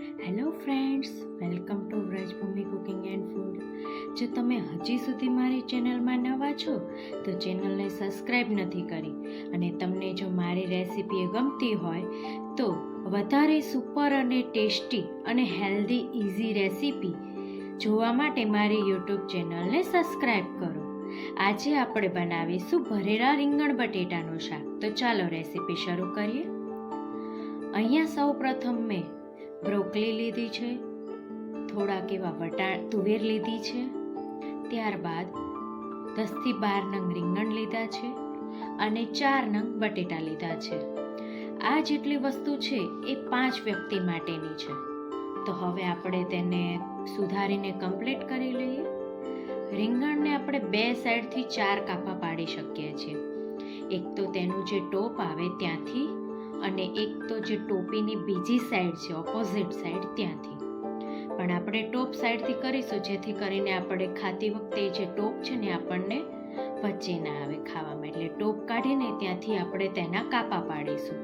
Hello friends welcome to Vrajbhoomi cooking and food જો તમે હજી સુધી મારી ચેનલમાં નવા છો, તો ચેનલને સબસ્ક્રાઈબ નથી કરી અને તમને જો મારી રેસિપી ગમતી હોય, તો વધારે સુપર અને ટેસ્ટી અને હેલ્ધી ઇઝી રેસિપી જોવા માટે મારી યુટ્યુબ ચેનલને સબસ્ક્રાઈબ કરો. આજે આપણે બનાવીશું ભરેલા રીંગણ બટેટાનું શાક. તો ચાલો રેસીપી શરૂ કરીએ. અહીંયા સૌ પ્રથમ મેં બ્રોકલી લીધી છે, થોડાક એવા વટા તુવેર લીધી છે, ત્યારબાદ દસથી બાર નંગ રીંગણ લીધા છે અને ચાર નંગ બટેટા લીધા છે. આ જેટલી વસ્તુ છે એ પાંચ વ્યક્તિ માટેની છે. તો હવે આપણે તેને સુધારીને કમ્પ્લીટ કરી લઈએ. રીંગણને આપણે બે સાઈડથી ચાર કાપા પાડી શકીએ છીએ. એક તો તેનું જે ટોપ આવે ત્યાંથી અને એક તો જે ટોપીની બીજી સાઈડ છે ઓપોઝિટ સાઈડ ત્યાંથી. પણ આપણે ટોપ સાઈડથી કરીશું, જેથી કરીને આપણે ખાતી વખતે જે ટોપ છે ને આપણને વચ્ચે ના આવે ખાવામાં. એટલે ટોપ કાઢીને ત્યાંથી આપણે તેના કાપા પાડીશું.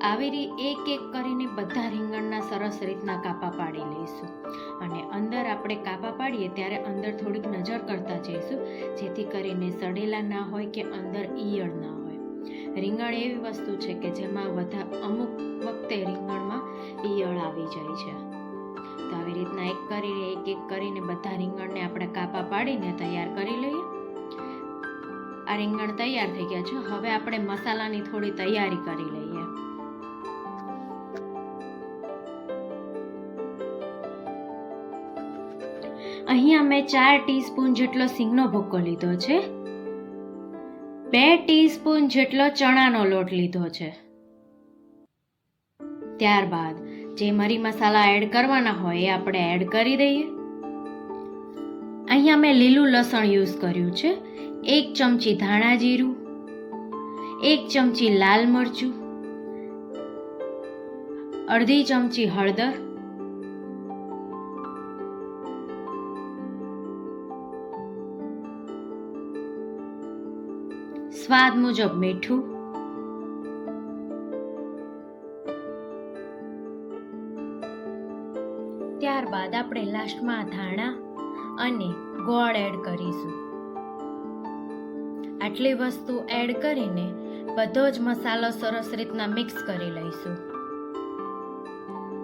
આવી રી એક એક કરીને બધા રીંગણના સરસ રીતના કાપા પાડી લઈશું. અને અંદર આપણે કાપા પાડીએ ત્યારે અંદર થોડીક નજર કરતા જઈશું, જેથી કરીને સડેલા ના હોય કે અંદર ઈયળ ના હોય રીંગણ એવી વસ્તુ છે કે જેમાં વધા અમુક વખતે રીંગણમાં ઈયળ આવી જાય છે. તો આવી રીતના એક કરીને એક એક કરીને બધા રીંગણને આપણે કાપા પાડીને તૈયાર કરી લઈએ. આ રીંગણ તૈયાર થઈ ગયા છે. હવે આપણે મસાલાની થોડી તૈયારી કરી લઈએ. અહીંયા મેં ચાર ટીસ્પૂન જેટલો સિંગનો ભૂક્કો લીધો છે. બે ટીસ્પૂન જેટલો ચણાનો લોટ લીધો છે. ત્યારબાદ જે મરી મસાલા એડ કરવાના હોય એ આપણે એડ કરી દઈએ. અહીંયા મેં લીલું લસણ યુઝ કર્યું છે. એક ચમચી ધાણા જીરું, એક ચમચી લાલ મરચું, અડધી ચમચી હળદર સ્વાદ મુજબ મીઠું. ત્યારબાદ આપણે લાસ્ટમાં ધાણા અને ગોળ એડ કરીશું. આટલી વસ્તુ એડ કરીને બધો જ મસાલો સરસ રીતના મિક્સ કરી લઈશું.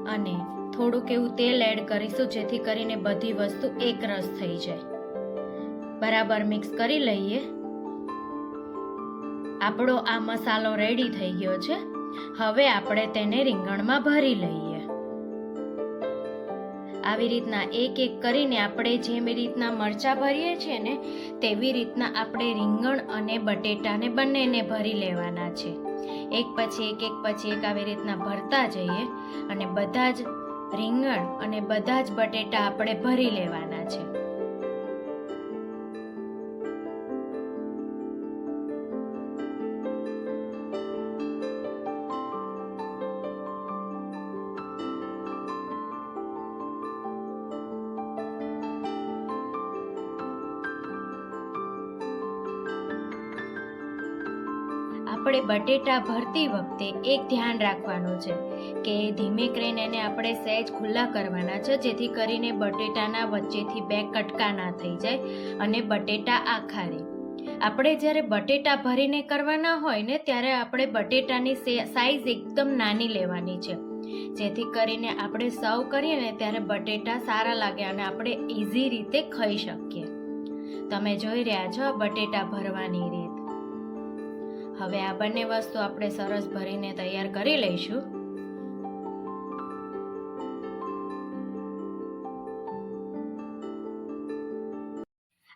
અને થોડુંક એવું તેલ એડ કરીશું જેથી કરીને બધી વસ્તુ એકરસ થઈ જાય. બરાબર મિક્સ કરી લઈએ. આપણો આ મસાલો રેડી થઈ ગયો છે. હવે આપણે તેને રીંગણમાં ભરી લઈએ. આવી રીતના એક એક કરીને આપણે જેમ રીતના મરચા ભરીએ છીએ ને, તેવી રીતના આપણે રીંગણ અને બટેટાને બંનેને ભરી લેવાના છે. એક પછી એક એક પછી એક આવી રીતના ભરતા જઈએ અને બધા જ રીંગણ અને બધા જ બટેટા આપણે ભરી લેવાના છે. આપણે બટેટા ભરતી વખતે એક ધ્યાન રાખવાનું છે કે ધીમે ક્રેન એને આપણે સહેજ ખુલ્લા કરવાના છે, જેથી કરીને બટેટાના વચ્ચેથી બે કટકા ના થઈ જાય અને બટેટા આખા રહે આપણે જ્યારે બટેટા ભરીને કરવાના હોય ને, ત્યારે આપણે બટેટાની સાઈઝ એકદમ નાની લેવાની છે. જેથી કરીને આપણે સર્વ કરીએ ને, ત્યારે બટેટા સારા લાગે અને આપણે ઇઝી રીતે ખાઈ શકીએ. તમે જોઈ રહ્યા છો બટેટા ભરવાની રીત. હવે આ બંને વસ્તુ આપણે સરસ ભરીને તૈયાર કરી લઈશું.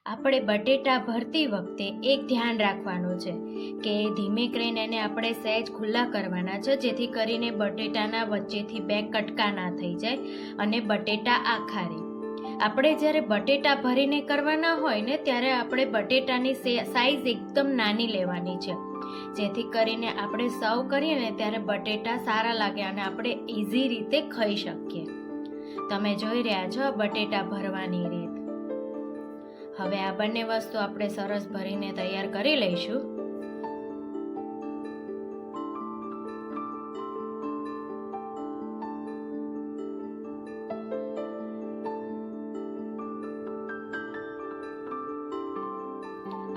આપણે બટેટા ભરતી વખતે એક ધ્યાન રાખવાનું છે કે ધીમે કરીને એને આપણે સહેજ ખુલ્લા કરવાના છે, જેથી કરીને બટેટાના વચ્ચેથી બે કટકા ના થઈ જાય અને બટેટા આખારે. આપણે જ્યારે બટેટા ભરીને કરવાના હોય ને, ત્યારે આપણે બટેટાની સાઈઝ એકદમ નાની લેવાની છે. જેથી કરીને આપણે સર્વ કરીએ ને ત્યારે બટેટા સારા લાગે અને આપણે ઇઝી રીતે ખાઈ શકીએ. તમે જોઈ રહ્યા છો બટેટા ભરવાની રીત. હવે આ બંને વસ્તુ આપણે સરસ ભરીને તૈયાર કરી લઈશું.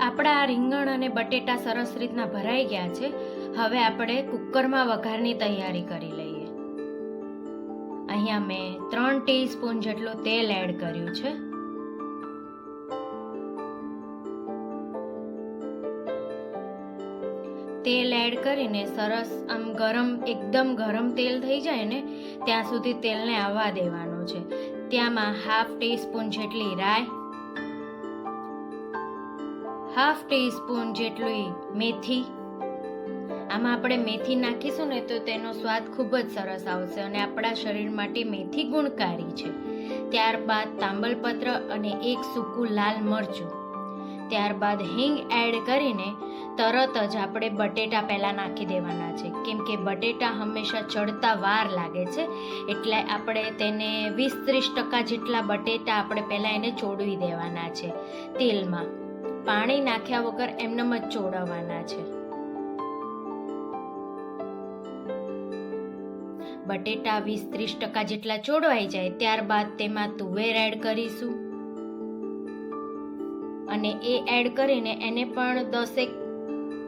આપણા આ રીંગણ અને બટેટા સરસ રીતના ભરાઈ ગયા છે. હવે આપણે કુકરમાં વઘારની તૈયારી કરી લઈએ. અહીંયા મેં ત્રણ ટીસ્પૂન જેટલું તેલ એડ કર્યું છે. તેલ એડ કરીને સરસ આમ ગરમ, એકદમ ગરમ તેલ થઈ જાય ને, ત્યાં સુધી તેલને આવવા દેવાનું છે. ત્યાંમાં હાફ ટીસ્પૂન જેટલી રાઈ હાફ ટીસ્પૂન જેટલી મેથી. આમાં આપણે મેથી નાખીશું ને તો તેનો સ્વાદ ખૂબ જ સરસ આવશે અને આપણા શરીર માટે મેથી ગુણકારી છે. ત્યારબાદ તાંબલપત્ર અને એક સૂકું લાલ મરચું. ત્યારબાદ હિંગ એડ કરીને તરત જ આપણે બટેટા પહેલાં નાખી દેવાના છે. કેમ કે બટેટા હંમેશા ચડતા વાર લાગે છે, એટલે આપણે તેને વીસ ત્રીસ ટકા જેટલા બટેટા આપણે પહેલાં એને ચોડવી દેવાના છે તેલમાં. પાણી નાખ્યા વગર એમનેમ જ ચોડવવાના છે. બટેટા વીસ ત્રીસ ટકા જેટલા ચોડવાઈ જાય ત્યારબાદ તેમાં તુવેર એડ કરીશું. અને એ એડ કરીને એને પણ દસેક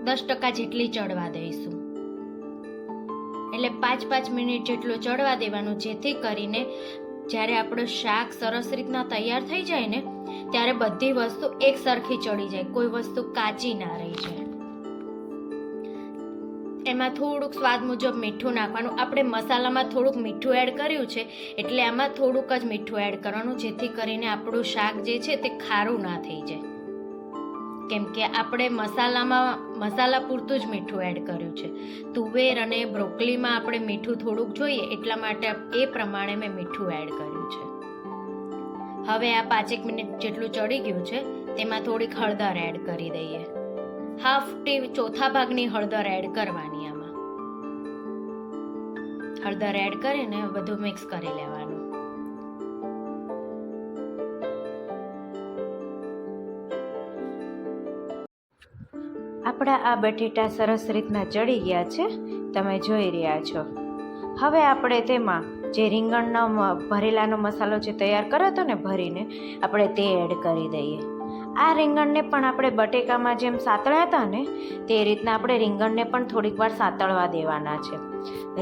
દસ ટકા જેટલી ચડવા દઈશું. એટલે પાંચ પાંચ મિનિટ જેટલું ચડવા દેવાનું, જેથી કરીને જ્યારે આપણું શાક સરસ રીતના તૈયાર થઈ જાય ને ત્યારે બધી વસ્તુ એક સરખી ચડી જાય. કોઈ વસ્તુ કાચી ના રહી જાય. એમાં થોડુંક સ્વાદ મુજબ મીઠું નાખવાનું. આપણે મસાલામાં થોડુંક મીઠું એડ કર્યું છે, એટલે આમાં થોડુંક જ મીઠું એડ કરવાનું, જેથી કરીને આપણું શાક જે છે તે ખારું ના થઈ જાય. કેમ કે આપણે મસાલામાં, મસાલા પૂરતું જ મીઠું એડ કર્યું છે. તુવેર અને બ્રોકલીમાં આપણે મીઠું થોડુંક જોઈએ, એટલા માટે એ પ્રમાણે મેં મીઠું એડ કર્યું છે. હવે આ પાંચેક મિનિટ જેટલું ચડી ગયું છે, તેમાં થોડીક હળદર એડ કરી દઈએ. હાફ ટી ચોથા ભાગની હળદર એડ કરવાની આમાં. હળદર એડ કરીને બધું મિક્સ કરી લેવાનું. આપણા આ બટેટા સરસ રીતના ચડી ગયા છે, તમે જોઈ રહ્યા છો. હવે આપણે તેમાં જે રીંગણનો ભરેલાનો મસાલો જે તૈયાર કર્યો હતો ને ભરીને, આપણે તે એડ કરી દઈએ. આ રીંગણને પણ આપણે બટેકામાં જેમ સાતળ્યા હતા ને, તે રીતના આપણે રીંગણને પણ થોડીક વાર સાતળવા દેવાના છે.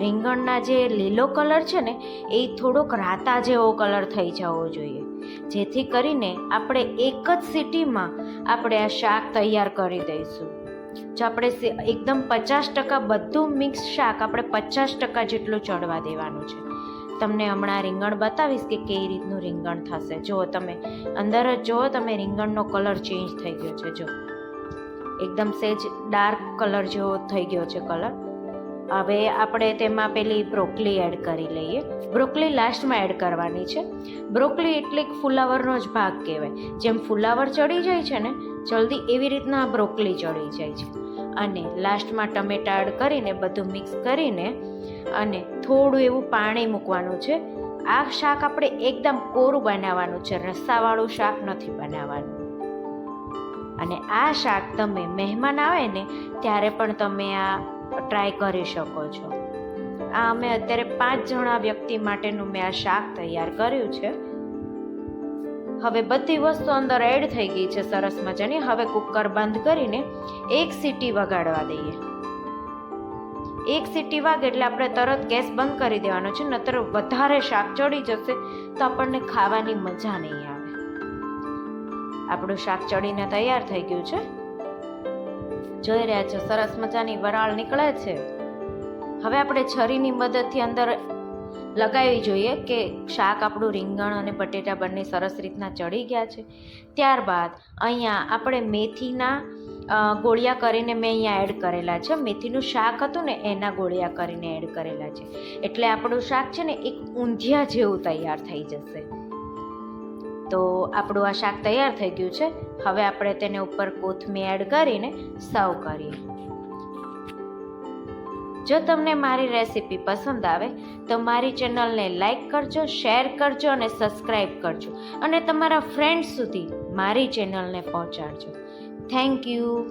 રીંગણના જે લીલો કલર છે ને, એ થોડોક રાતા જેવો કલર થઈ જવો જોઈએ. જેથી કરીને આપણે એક જ સિટીમાં આપણે આ શાક તૈયાર કરી દઈશું. જો આપણે એકદમ પચાસ ટકા બધું મિક્સ શાક આપણે પચાસ ટકા જેટલું ચડવા દેવાનું છે. તમને હમણાં રીંગણ બતાવીશ કે કેવી રીતનું રીંગણ થશે. જુઓ તમે, અંદર જ જુઓ તમે રીંગણનો કલર ચેન્જ થઈ ગયો છે જો એકદમ સેજ ડાર્ક કલર જેવો થઈ ગયો છે કલર હવે આપણે તેમાં પેલી બ્રોકલી એડ કરી લઈએ. બ્રોકલી લાસ્ટમાં એડ કરવાની છે. બ્રોકલી એટલે ફુલાવરનો જ ભાગ કહેવાય. જેમ ફુલાવર ચડી જાય છે ને જલ્દી એવી રીતના બ્રોકલી ચડી જાય છે. અને લાસ્ટમાં ટમેટા એડ કરીને બધું મિક્સ કરીને અને થોડું એવું પાણી મૂકવાનું છે. આ શાક આપણે એકદમ કોરું બનાવવાનું છે. રસ્સાવાળું શાક નથી બનાવવાનું. અને આ શાક તમે મહેમાન આવે ને, ત્યારે પણ તમે આ ટ્રાય કરી શકો છો. આ અમે અત્યારે પાંચ જણા વ્યક્તિ માટેનું મેં આ શાક તૈયાર કર્યું છે. હવે બધી વસ્તુ અંદર એડ થઈ ગઈ છે સરસ મજાની. હવે કુકર બંધ કરીને એક સીટી વગાડવા દઈએ. એક સીટી વાગે એટલે આપણે તરત ગેસ બંધ કરી દેવાનો છે, નતર વધારે શાક ચડી જશે તો આપણને ખાવાની મજા નહીં આવે. આપણું શાક ચડીને તૈયાર થઈ ગયું છે. જોઈ રહ્યા છો, સરસ મજાની વરાળ નીકળે છે. હવે આપણે છરીની મદદથી અંદર લગાવવી જોઈએ કે શાક આપણું રીંગણ અને બટેટા બંને સરસ રીતના ચડી ગયા છે. ત્યારબાદ અહીંયા આપણે મેથીના ગોળિયા કરીને મેં અહીંયા એડ કરેલા છે. મેથીનું શાક હતું ને, એના ગોળિયા કરીને એડ કરેલા છે. એટલે આપણું શાક છે ને, એક ઊંધિયા જેવું તૈયાર થઈ જશે. તો આપણું આ શાક તૈયાર થઈ ગયું છે. હવે આપણે તેને ઉપર કોથમીર એડ કરીને સર્વ કરીએ. જો તમને મારી રેસીપી પસંદ આવે, તો મારી ચેનલને લાઈક કરજો, શેર કરજો અને સબસ્ક્રાઈબ કરજો. અને તમારા ફ્રેન્ડ્સ સુધી મારી ચેનલને પહોંચાડજો. Thank you.